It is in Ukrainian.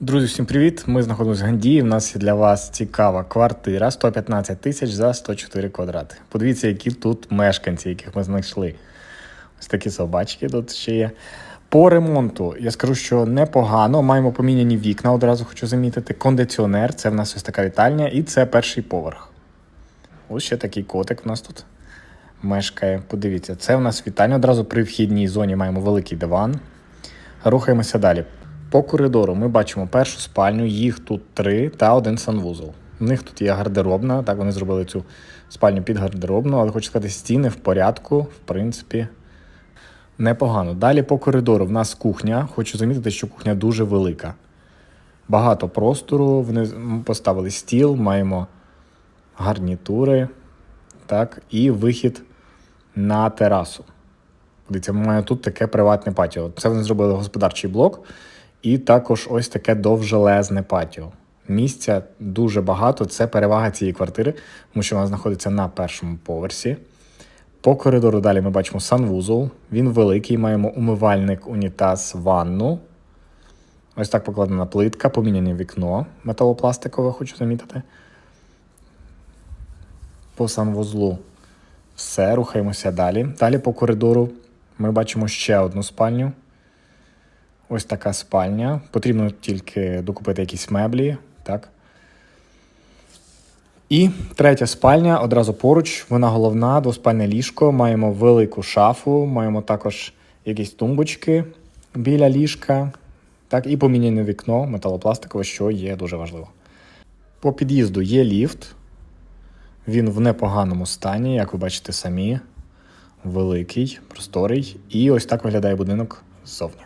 Друзі, всім привіт! Ми знаходимося в Гандії. У нас для вас цікава квартира 115 тисяч за 104 квадрати. Подивіться, які тут мешканці, яких ми знайшли. Ось такі собачки тут ще є. По ремонту я скажу, що непогано. Маємо поміняні вікна, одразу хочу замітити. Кондиціонер це в нас ось така вітальня, і це перший поверх. Ось ще такий котик в нас тут мешкає. Подивіться, це в нас вітальня. Одразу при вхідній зоні маємо великий диван. Рухаємося далі. По коридору ми бачимо першу спальню, їх тут три та один санвузол. У них тут є гардеробна, так вони зробили цю спальню під гардеробну, але хочу сказати, стіни в порядку, в принципі, непогано. Далі по коридору в нас кухня. Хочу замітити, що кухня дуже велика. Багато простору. Вони поставили стіл, маємо гарнітури, так, і вихід на терасу. Дивіться, ми маємо тут таке приватне патіо. Це вони зробили господарчий блок. І також ось таке довжелезне патіо. Місця дуже багато. Це перевага цієї квартири, тому що вона знаходиться на першому поверсі. По коридору далі ми бачимо санвузол. Він великий, маємо умивальник, унітаз, ванну. Ось так покладена плитка, поміняне вікно металопластикове, хочу замітити. По санвузлу все, рухаємося далі. Далі по коридору ми бачимо ще одну спальню. Ось така спальня. Потрібно тільки докупити якісь меблі. Так. І третя спальня одразу поруч. Вона головна, двоспальне ліжко. Маємо велику шафу, маємо також якісь тумбочки біля ліжка. Так, і поміняне вікно металопластикове, що є дуже важливо. По під'їзду є ліфт. Він в непоганому стані, як ви бачите самі. Великий, просторий. І ось так виглядає будинок ззовні.